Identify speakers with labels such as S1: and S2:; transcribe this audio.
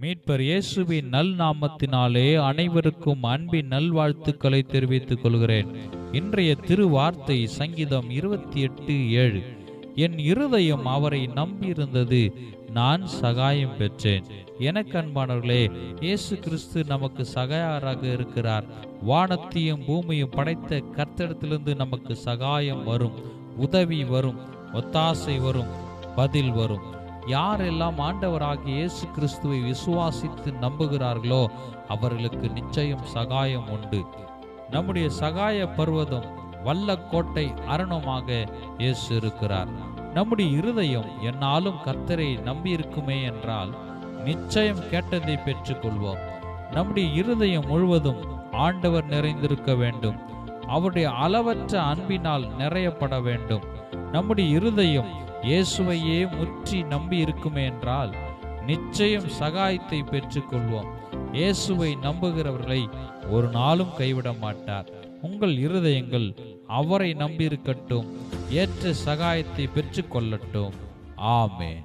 S1: மீட்பர் இயேசுவின் நல் நாமத்தினாலே அனைவருக்கும் அன்பின் நல்வாழ்த்துக்களை தெரிவித்துக் கொள்கிறேன். இன்றைய திருவார்த்தை சங்கீதம் இருபத்தி எட்டு ஏழு. என் இருதயம் அவரை நம்பியிருந்தது நான் சகாயம் பெற்றேன். எனக்கு அன்பானவர்களே இயேசு கிறிஸ்து நமக்கு சகாயராக இருக்கிறார். வானத்தையும் பூமியும் படைத்த கர்த்தடத்திலிருந்து நமக்கு சகாயம் வரும் உதவி வரும் ஒத்தாசை வரும் பதில் வரும். யாரெல்லாம் ஆண்டவராகிய இயேசு கிறிஸ்துவை விசுவாசித்து நம்புகிறார்களோ அவர்களுக்கு நிச்சயம் சகாயம் உண்டு. நம்முடைய சகாய பர்வதம் வல்ல கோட்டை அரணமாக இயேசு இருக்கிறார். நம்முடைய இருதயம் என்னாலும் கர்த்தரை நம்பியிருக்குமே என்றால் நிச்சயம் கேட்டதை பெற்றுக்கொள்வோம். நம்முடைய இருதயம் முழுவதும் ஆண்டவர் நிறைந்திருக்க வேண்டும். அவருடைய அளவற்ற அன்பினால் நிறையப்பட வேண்டும். நம்முடைய இருதயம் இயேசுவையே முற்றி நம்பி இருக்குமே என்றால் நிச்சயம் சகாயத்தை பெற்றுக்கொள்வோம். இயேசுவை நம்புகிறவர்களை ஒரு நாளும் கைவிட மாட்டார். உங்கள் இருதயங்கள் அவரை நம்பியிருக்கட்டும் ஏற்ற சகாயத்தை பெற்றுக்கொள்ளட்டும். ஆமேன்.